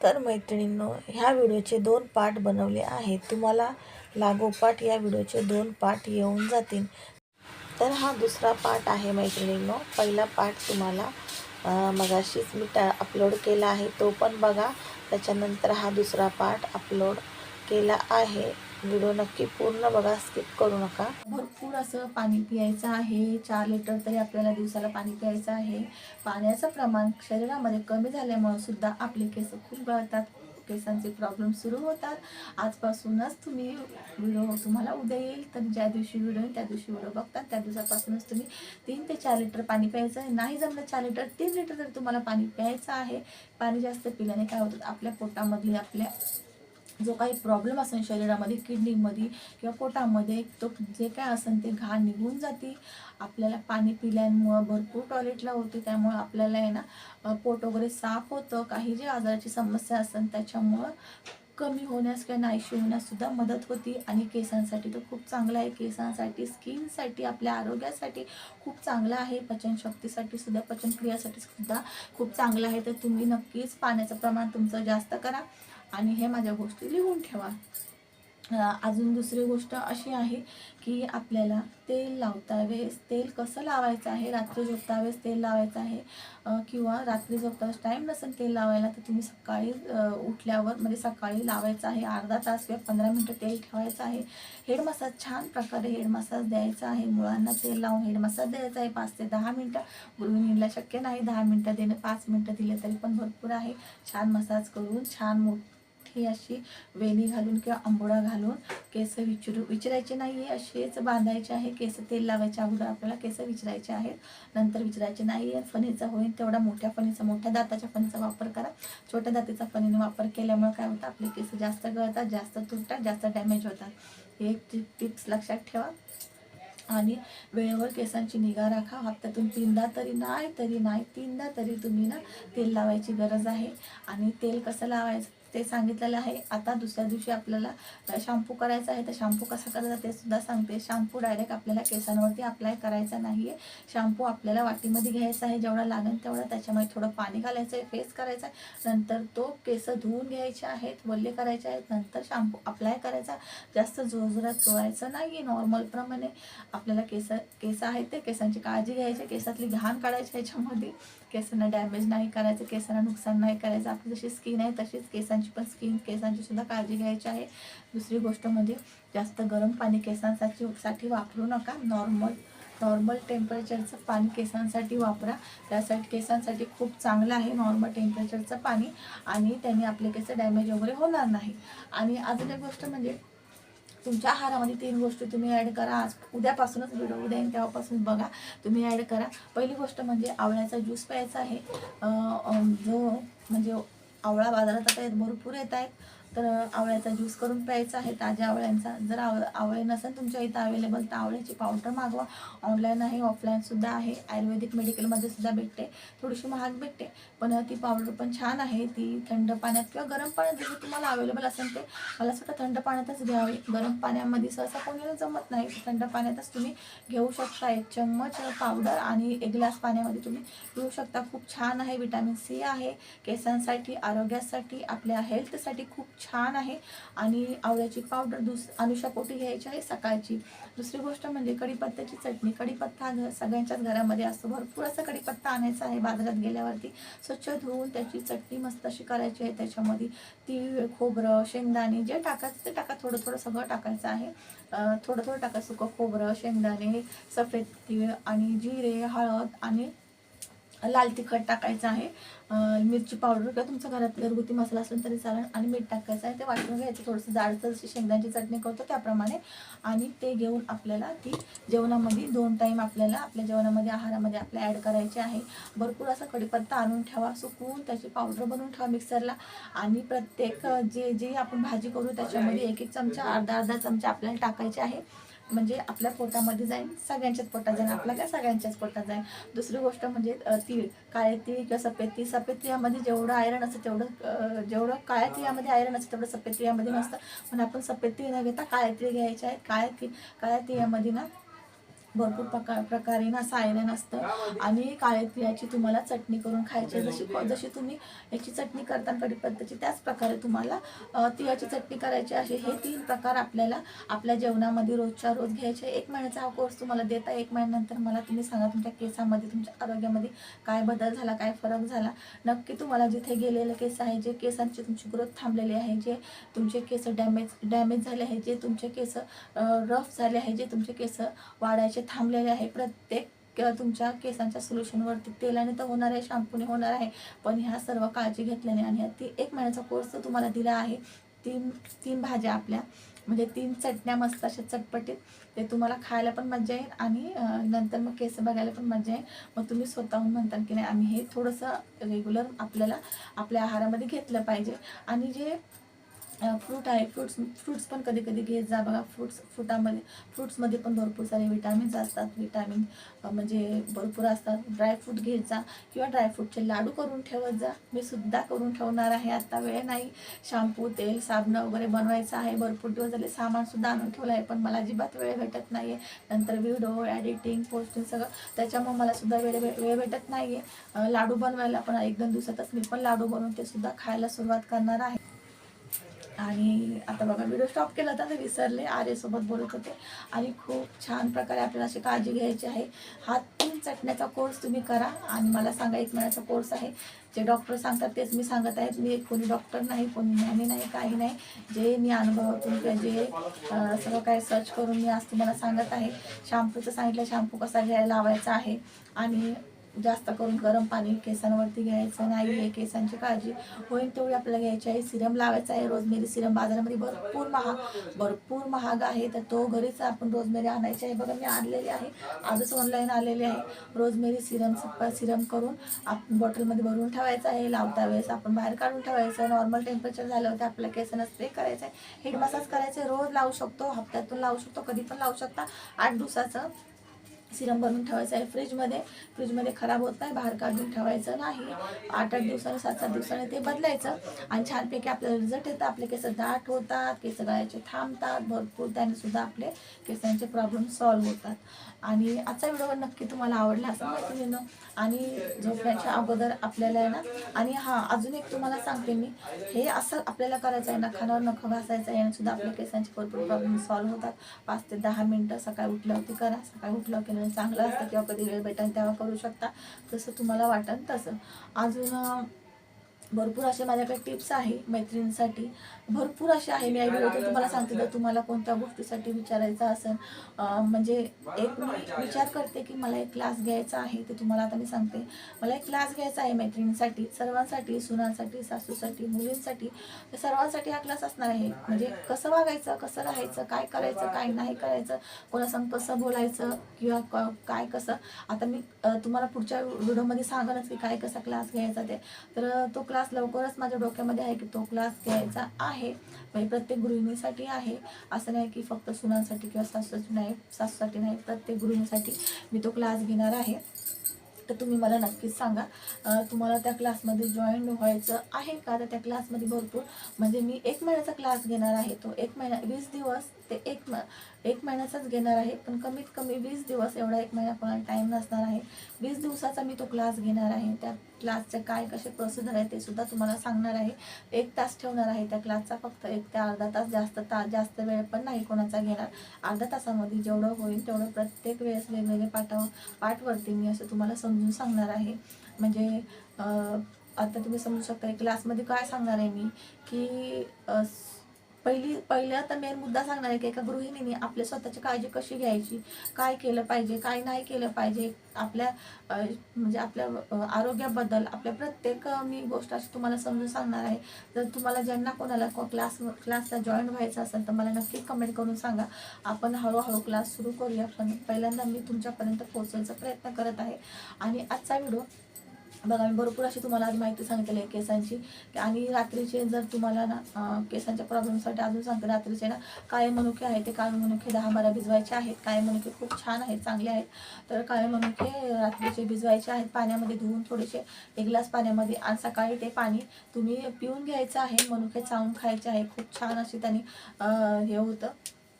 तर मैत्रिणींनो ह्या व्हिडिओचे दोन पार्ट बनवले आहेत. तुम्हाला लागोपाठ या व्हिडिओचे दोन पार्ट येऊन जातील. तर हा दुसरा पार्ट आहे मैत्रिणींनो. पहिला पार्ट तुम्हाला मगाशीच मी टा अपलोड केला आहे. तो पण बघा. त्याच्यानंतर हा दुसरा पार्ट अपलोड केला आहे. व्हिडिओ नक्की पूर्ण बघा स्किप करू नका. भरपूर असं पाणी पियायचं आहे. चार लिटर तरी आपल्याला दिवसाला पाणी प्यायचं आहे. पाण्याचं प्रमाण शरीरामध्ये कमी झाल्यामुळे सुद्धा आपले केस खूप गळतात. केसांचे प्रॉब्लेम सुरू होतात. आजपासूनच तुम्ही व्हिडिओ तुम्हाला उद्या येईल. तर ज्या दिवशी व्हिडिओ त्या दिवशी व्हिडिओ बघतात. त्या दिवसापासूनच तुम्ही तीन ते चार लिटर पाणी प्यायचं आहे. नाही जमलं चार लिटर तीन लिटर तरी तुम्हाला पाणी प्यायचं आहे. पाणी जास्त पिल्याने काय होतं? आपल्या पोटामधली आपल्या जो काही प्रॉब्लेम असेल शरीरामध्ये किडनीमध्ये किंवा पोटामध्ये तो जे काय असेल ते घाण निघून जाते. आपल्याला पाणी पिल्यामुळं भरपूर टॉयलेटला होते. त्यामुळं आपल्याला आहे ना पोट वगैरे साफ होतं. काही जे आजाराची समस्या असेल त्याच्यामुळं कमी होण्यास किंवा नाहीशी होण्याससुद्धा मदत होती. आणि केसांसाठी तर खूप चांगला आहे. केसांसाठी स्किनसाठी आपल्या आरोग्यासाठी खूप चांगलं आहे. पचनशक्तीसाठी सुद्धा पचनक्रियासाठी सुद्धा खूप चांगलं आहे. तर तुम्ही नक्कीच पाण्याचं प्रमाण तुमचं जास्त करा. आणि हे माझ्या गोष्टी लिहून ठेवा. अजून दुसरी गोष्ट अशी आहे की आपल्याला तेल लावता वेळेस तेल कसं लावायचं आहे? रात्री झोपता वेळेस तेल लावायचं आहे? किंवा रात्री झोपता वेळेस टाईम नसेल तेल लावायला तर तुम्ही सकाळी उठल्यावर म्हणजे सकाळी लावायचं आहे. अर्धा तास किंवा पंधरा मिनटं तेल ठेवायचं आहे. हेड मसाज छान प्रकारे हेड मसाज द्यायचा आहे. मुळांना तेल लावून हेड मसाज द्यायचा आहे. पाच ते दहा मिनटं. गृहिणीला शक्य नाही. दहा मिनटं देणं पाच मिनटं दिले तरी पण भरपूर आहे. छान मसाज करून छान मोठ अशी वेणी घालून किंवा आंबोळा घालून केस विचारू विचारायचे नाही आहे असेच बांधायचे आहे. केस तेल लावायच्या अगोदर आपल्याला केस विचारायचे आहेत. नंतर विचारायचे नाही आहे फणीचा होईल तेवढा मोठ्या फणीचा मोठ्या दाताच्या फणीचा वापर करा. छोट्या दातीचा फणीने वापर केल्यामुळे काय होतं? आपले केस जास्त गळतात जास्त तुटतात जास्त डॅमेज होतात. हे एक टिप्स लक्षात ठेवा. आणि वेळेवर केसांची निगा राखा. हप्त्यातून तीनदा तरी नाही तरी नाही तीनदा तरी तुम्ही ना तेल लावायची गरज आहे. आणि तेल कसं लावायचं? ते सांगितलेलं आहे. आता दुसऱ्या दिवशी आपल्याला शॅम्पू करायचा आहे. तर शॅम्पू कसा करायचा ते सुद्धा सांगते. शॅम्पू डायरेक्ट आपल्याला केसांवरती अप्लाय करायचा नाही आहे शॅम्पू आपल्याला वाटीमध्ये घ्यायचा आहे. जेवढा लागेल तेवढा. त्याच्यामध्ये थोडं पाणी घालायचं आहे. फेस करायचा आहे. नंतर तो केस धुवून घ्यायचे आहेत. वल्ले करायचे आहेत. नंतर शॅम्पू अप्लाय करायचा. जास्त जोरजोरात चोळायचं नाही आहे नॉर्मलप्रमाणे आपल्याला केस केस आहेत ते. केसांची काळजी घ्यायची. केसातली घाण काढायची ह्याच्यामध्ये केसांना डॅमेज नाही करायचं केसांना नुकसान नाही करायचं. आपली जशी स्किन आहे तशीच केसांची पण स्किन केसांची सुद्धा काळजी घ्यायची आहे. दुसरी गोष्ट म्हणजे जास्त गरम पाणी केसांसाठी साठी वापरू नका. नॉर्मल नॉर्मल टेम्परेचरचं पाणी केसांसाठी वापरा. त्यासाठी केसांसाठी खूप चांगलं आहे नॉर्मल टेम्परेचरचं पाणी. आणि त्याने आपले केस डॅमेज वगैरे होणार नाही. आणि अजून एक गोष्ट म्हणजे तुमच्या आहारामध्ये तीन गोष्टी तुम्ही ॲड करा. आज उद्यापासूनच व्हिडिओ उद्या येईल तेव्हापासून बघा. तुम्ही ॲड करा. पहिली गोष्ट म्हणजे आवळ्याचा ज्यूस प्यायचा आहे. जो म्हणजे आवळा बाजारात आता भरपूर येत आहेत. तर आवळ्याचा ज्यूस करून प्यायचा आहे. ताज्या आवळ्यांचा. जर आव आवळे नसेल तुमच्या इथं अवेलेबल तर आवळ्याची पावडर मागवा. ऑनलाईन आहे ऑफलाईनसुद्धा आहे. आयुर्वेदिक मेडिकलमध्ये सुद्धा भेटते. थोडीशी महाग भेटते पण ती पावडर पण छान आहे. ती थंड पाण्यात किंवा गरम पाण्यात जसं तुम्हाला अवेलेबल असेल ते मला असं थंड पाण्यातच घ्यावे. गरम पाण्यामध्ये सहसा कोणीला जमत नाही. थंड पाण्यातच तुम्ही घेऊ शकता. एक चम्मच पावडर आणि एक ग्लास पाण्यामध्ये तुम्ही पिऊ शकता. खूप छान आहे. विटॅमिन सी आहे. केसांसाठी आरोग्यासाठी आपल्या हेल्थसाठी खूप छान आहे. आणि आवळ्याची पावडर दुस अनुषापोटी घ्यायची आहे सकाळची. दुसरी गोष्ट म्हणजे कढीपत्त्याची चटणी. कढीपत्ता सगळ्यांच्याच घरामध्ये असतो. भरपूर असा कढीपत्ता आणायचा आहे बाजारात गेल्यावरती. स्वच्छ धुवून त्याची चटणी मस्त अशी करायची आहे त्याच्यामध्ये. तीळ खोबरं शेंगदाणे जे टाकायचं ते टाका. थोडं थोडं सगळं टाकायचं आहे. थोडं थोडं टाका सुकं खोबरं शेंगदाणे सफेद तीळ आणि जिरे हळद आणि लाल तिखट टाकायचं आहे. मिरची पावडर किंवा तुमच्या घरात घरगुती मसाला असेल तरी चालेल आणि मीठ टाकायचं आहे. ते वाटून घ्यायचं थोडंसं. जाडसर जशी शेंगदाण्याची चटणी करतो त्याप्रमाणे. आणि ते घेऊन आपल्याला ती जेवणामध्ये दोन टाईम आपल्याला आपल्या जेवणामध्ये आहारामध्ये आपल्या ॲड करायचे आहे. भरपूर असा कढीपत्ता आणून ठेवा. सुकवून त्याची पावडर बनवून ठेवा मिक्सरला आणि प्रत्येक जे जे आपण भाजी करू त्याच्यामध्ये एक एक चमचा अर्धा अर्धा चमचा आपल्याला टाकायचे आहे. म्हणजे आपल्या पोटामध्ये जाईल सगळ्यांच्याच पोटात जाईल आपल्या काय सगळ्यांच्याच पोटात जाईल दुसरी गोष्ट म्हणजे तीळ काळे तीळ किंवा सफेद तीळ. सफेद तिळामध्ये जेवढं आयरन असतं तेवढं जेवढं काळ्या तिळामध्ये आयरन असतं तेवढं सफेद तिळामध्ये नसतं. पण आपण सफेद तीळ न घेता काळे तीळ घ्यायचे आहेत. काळ्या ती काळ्या तिळामध्ये ना भरपूर प्रकार प्रकारे ना सायरन असतं. आणि काळे तिळाची तुम्हाला चटणी करून खायची. जशी जशी तुम्ही याची चटणी करता कढीपत्त्याची त्याच प्रकारे तुम्हाला तिळाची चटणी करायची आहे. हे तीन प्रकार आपल्याला आपल्या जेवणामध्ये रोजच्या रोज घ्यायचे एक महिन्याचा हा कोर्स तुम्हाला देता एक महिन्यानंतर मला तुम्ही सांगा तुमच्या केसामध्ये तुमच्या आरोग्यामध्ये काय बदल झाला काय फरक झाला. नक्की तुम्हाला जिथे गेलेले केस आहे जे केसांची तुमची ग्रोथ थांबलेली आहे जे तुमचे केस डॅमेज डॅमेज झाले आहे जे तुमचे केस रफ झाले आहे जे तुमचे केस वाढायचे थांबलेले आहे. प्रत्येक तुमच्या केसांच्या सोल्युशनवरती तेलाने तर होणार आहे शॅम्पूने होणार आहे. पण ह्या सर्व काळजी घेतल्याने आणि ती एक महिन्याचा कोर्स तुम्हाला दिला आहे. तीन तीन भाज्या आपल्या. म्हणजे तीन चटण्या मस्त अशा चटपटीत. ते तुम्हाला खायला पण मजा येईल आणि नंतर मग केस बघायला पण मजा येईल. मग तुम्ही स्वतःहून म्हणताल की नाही आम्ही हे थोडंसं रेग्युलर आपल्याला आपल्या आहारामध्ये घेतलं पाहिजे. आणि जे फ्रूट आहे फ्रूट्स फ्रूट्स पण कधी कधी घेत जा. बघा फ्रूट्स फ्रुटामध्ये फ्रूट्समध्ये पण भरपूर सारे विटॅमिन्स असतात. विटॅमिन म्हणजे भरपूर असतात. ड्रायफ्रूट घेत जा किंवा ड्रायफ्रूटचे लाडू करून ठेवत जा. मी सुद्धा करून ठेवणार आहे. आत्ता वेळ नाही. शॅम्पू तेल साबणं वगैरे बनवायचं आहे. भरपूर दिवस झाले सामानसुद्धा आणून ठेवलं आहे. पण मला अजिबात वेळ भेटत नाही आहे नंतर व्हिडिओ एडिटिंग पोस्टिंग सगळं. त्याच्यामुळे मला सुद्धा वेळ वेळ भेटत नाही आहे लाडू बनवायला पण एक दोन दिवसातच मी पण लाडू बनवून ते सुद्धा खायला सुरुवात करणार आहे. आणि आता बघा व्हिडिओ स्टॉप केला होता तर विसरले. आर्यसोबत बोलत होते. आणि खूप छान प्रकारे आपल्याला अशी काळजी घ्यायची आहे. हा तीन चटण्याचा कोर्स तुम्ही करा. आणि मला सांगा एक महिन्याचा कोर्स आहे. जे डॉक्टर सांगतात तेच मी सांगत आहेत. मी कोणी डॉक्टर नाही कोणी ज्ञानी नाही काही नाही. जे मी अनुभवातून जे अं, सगळं काही सर्च करून मी आज तुम्हाला सांगत आहे. शॅम्पूचं सांगितलं शॅम्पू कसा घ्यायला लावायचा आहे. आणि जास्त करून गरम पाणी केसांवरती घ्यायचं नाही आहे केसांची काळजी होईल तेवढी आपल्याला घ्यायची आहे. सिरम लावायचा आहे रोजमेरी सिरम बाजारामध्ये भरपूर महाग भरपूर महाग आहे. तर तो घरीच आपण रोजमेरी आणायची आहे. बघा मी आणलेली आहे. आजच ऑनलाईन आलेली आहे. रोजमेरी सिरम सिरम करून आपण बॉटलमध्ये भरून ठेवायचं आहे. लावता वेळेस आपण बाहेर काढून ठेवायचं. नॉर्मल टेम्परेचर झालं होतं आपल्या केसांना स्प्रे करायचं आहे. हेड मसाज करायचं रोज लावू शकतो. हप्त्यातून लावू शकतो. कधी पण लावू शकता. आठ दिवसाचं सिरम बनवून ठेवायचं आहे फ्रीजमध्ये. फ्रीजमध्ये खराब होत नाही बाहेर काढून ठेवायचं नाही. आठ आठ दिवसाने सात सात दिवसाने ते बदलायचं. आणि छानपैकी आपल्याला रिझल्ट येतं आपले केस दाट होतात केस गळायचे थांबतात. भरपूर त्याने सुद्धा आपले केसांचे प्रॉब्लेम सॉल्व्ह होतात. आणि आजचा व्हिडिओ नक्की तुम्हाला आवडला असं मैत्रिणीनं आणि झोपण्याच्या अगोदर आपल्याला आहे ना आणि हां अजून एक तुम्हाला सांगते मी. हे असं आपल्याला करायचं आहे ना नखावर नखं घासायचं आहे सुद्धा आपल्या केसांचे भरपूर प्रॉब्लेम सॉल्व्ह होतात. पाच ते दहा मिनटं सकाळी उठल्यावरती करा सकाळी उठलं केलं चांगलं असतं किंवा कधी वेळ भेटेल तेव्हा करू शकता. जसं तुम्हाला वाटेल तसं. अजून भरपूर असे माझ्याकडे टिप्स आहे मैत्रिणींसाठी. भरपूर असे आहे. मी या तुम्हाला सांगते जर तुम्हाला कोणत्या गोष्टीसाठी विचारायचं असेल म्हणजे एक मी विचार करते की मला एक क्लास घ्यायचा आहे ते तुम्हाला आता मी सांगते. मला एक क्लास घ्यायचा आहे मैत्रिणींसाठी सर्वांसाठी सुनांसाठी सासूसाठी मुलींसाठी. सर्वांसाठी हा क्लास असणार आहे. म्हणजे कसं वागायचं कसं राहायचं काय करायचं काय नाही करायचं कोणासंग कसं बोलायचं किंवा क- काय कसं. आता मी तुम्हाला पुढच्या व्हिडिओमध्ये सांगणच की काय कसा क्लास घ्यायचा ते. तर तो क्लास लवकरच माझ्या डोक्यामध्ये आहे की तो क्लास घ्यायचा आहे. म्हणजे प्रत्येक गृहिणीसाठी आहे. असं नाही की फक्त सुनांसाठी किंवा सासूसाठी नाही सासूसाठी नाही प्रत्येक गृहिणीसाठी मी तो क्लास घेणार आहे. तर तुम्ही मला नक्कीच सांगा तुम्हाला त्या क्लासमध्ये जॉईन व्हायचं आहे का? तर त्या क्लासमध्ये भरपूर म्हणजे मी एक महिन्याचा क्लास घेणार आहे तो एक महिना वीस दिवस ते एक म एक महिन्याचाच घेणार आहे पण कमीत कमी वीस दिवस एवढा एक महिना कोणाला टाईम नसणार आहे. वीस दिवसाचा मी तो क्लास घेणार आहे. त्या क्लासचे काय कसे प्रोसिजर आहे ते सुद्धा तुम्हाला सांगणार आहे. एक तास ठेवणार आहे त्या क्लासचा फक्त एक ते अर्धा तास जास्त तास जास्त वेळ पण नाही कोणाचा घेणार. अर्धा तासामध्ये जेवढं होईल तेवढं प्रत्येक वेळेस वेगवेगळे पाठावर पाठवरती मी असं तुम्हाला समजून सांगणार आहे. म्हणजे आता तुम्ही समजू शकता क्लासमध्ये काय सांगणार आहे मी? की अं, पहिली पहिला तर मेन मुद्दा सांगणार आहे की एका गृहिणीने आपल्या स्वतःची काळजी कशी घ्यायची? काय केलं पाहिजे? काय नाही केलं पाहिजे? आपल्या म्हणजे आपल्या आरोग्याबद्दल आपल्या प्रत्येक मी गोष्ट अशी तुम्हाला समजून सांगणार आहे. जर तुम्हाला ज्यांना कोणाला क्लास क्लासला जॉईन व्हायचं असेल तर मला नक्की कमेंट करून सांगा. आपण हळूहळू क्लास सुरू करूया पण पहिल्यांदा मी तुमच्यापर्यंत पोहोचवायचा प्रयत्न करत आहे. आणि आजचा व्हिडिओ बघा मी भरपूर अशी तुम्हाला आज माहिती सांगितलेली आहे केसांची. आणि रात्रीचे जर तुम्हाला ना केसांच्या प्रॉब्लेमसाठी अजून सांगते रात्रीचे ना काळे मनुके आहेत ते काळे मनुके दहा बारा भिजवायचे आहेत. काळे मनुके खूप छान आहेत चांगले आहेत. तर काळे मनुके रात्रीचे भिजवायचे आहेत पाण्यामध्ये धुवून थोडेसे एक ग्लास पाण्यामध्ये आणि सकाळी ते पाणी तुम्ही पिऊन घ्यायचं आहे. मनुके चावून खायचे आहे. खूप छान असे त्यांनी हे होतं.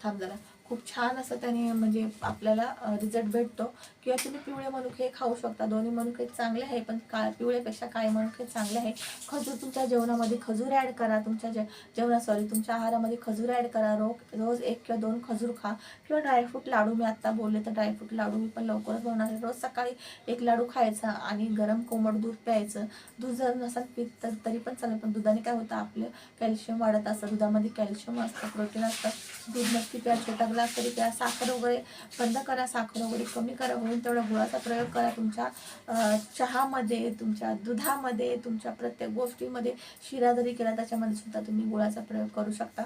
थांब जरा. खूप छान असं त्याने म्हणजे आपल्याला रिझल्ट भेटतो. किंवा तुम्ही पिवळे मनुके खाऊ शकता. दोन्ही मनुके चांगले आहे पण का पिवळेपेक्षा काळे मनुके चांगले आहे. खजूर तुमच्या जेवणामध्ये खजूर ॲड करा. तुमच्या जे जेवणा सॉरी तुमच्या आहारामध्ये खजूर ॲड करा. रोज रोज एक किंवा दोन खजूर खा. किंवा ड्रायफ्रूट लाडू मी आत्ता बोलले तर ड्रायफ्रूट लाडू मी पण लवकरच बनवणार आहे. रोज सकाळी एक लाडू खायचा आणि गरम कोमट दूध प्यायचं. दूध जर नसाल पित तर तरी पण चालेल पण दुधाने काय होतं? आपलं कॅल्शियम वाढत असतं. दुधामध्ये कॅल्शियम असतं प्रोटीन असतं. दूध नक्की प्या छोटा ग्लास तरी प्या. साखर वगैरे बंद करा. साखर वगैरे कमी करा. हो, होईल तेवढा गुळाचा प्रयोग करा. तुमच्या चहामध्ये तुमच्या दुधामध्ये तुमच्या प्रत्येक गोष्टीमध्ये शिरा जरी केला त्याच्यामध्ये सुद्धा तुम्ही गुळाचा प्रयोग करू शकता.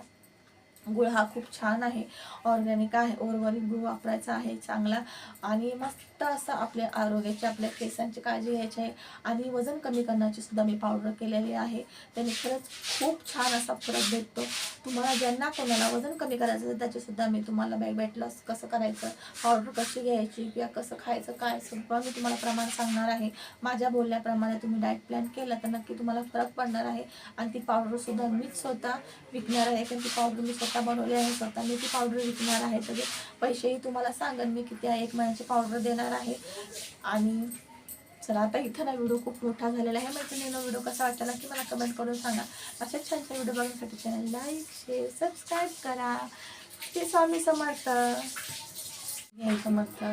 गुळ हा खूप छान आहे. ऑर्गॅनिक आहे. उर्वरित गुळ वापरायचा आहे. चांगला आणि मस्त असं आपल्या आरोग्याची आपल्या केसांची काळजी घ्यायची आहे. आणि वजन कमी करण्याची सुद्धा मी पावडर केलेली आहे. त्याने खरंच खूप छान असा फरक भेटतो. तुम्हाला ज्यांना कोणाला वजन कमी करायचं असेल त्याचेसुद्धा मी तुम्हाला बॅग वेट लॉस कसं करायचं पावडर कशी घ्यायची किंवा कसं खायचं काय सगळं मी तुम्हाला प्रमाण सांगणार आहे. माझ्या बोलल्याप्रमाणे तुम्ही डाएट प्लॅन केला तर नक्की तुम्हाला फरक पडणार आहे. आणि ती पावडरसुद्धा मीच स्वतः विकणार आहे. कारण ती पावडर मी स्वतः बनवली आहे. स्वतः मी ती पावडर विकणार आहे. सगळे पैसेही तुम्हाला सांगेन मी किती आहे. एक महिन्याची पावडर देणार आहे. आणि चला आता इथं ना व्हिडिओ खूप मोठा झालेला आहे. मैत्रिणीनं व्हिडिओ कसा वाटला की मला कमेंट करून सांगा. अशा छान छान व्हिडिओ बघण्यासाठी चॅनल लाईक शेअर सबस्क्राईब करा. ते स्वामी समर्थ. जय समर्थ.